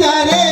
जरे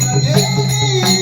Yeah.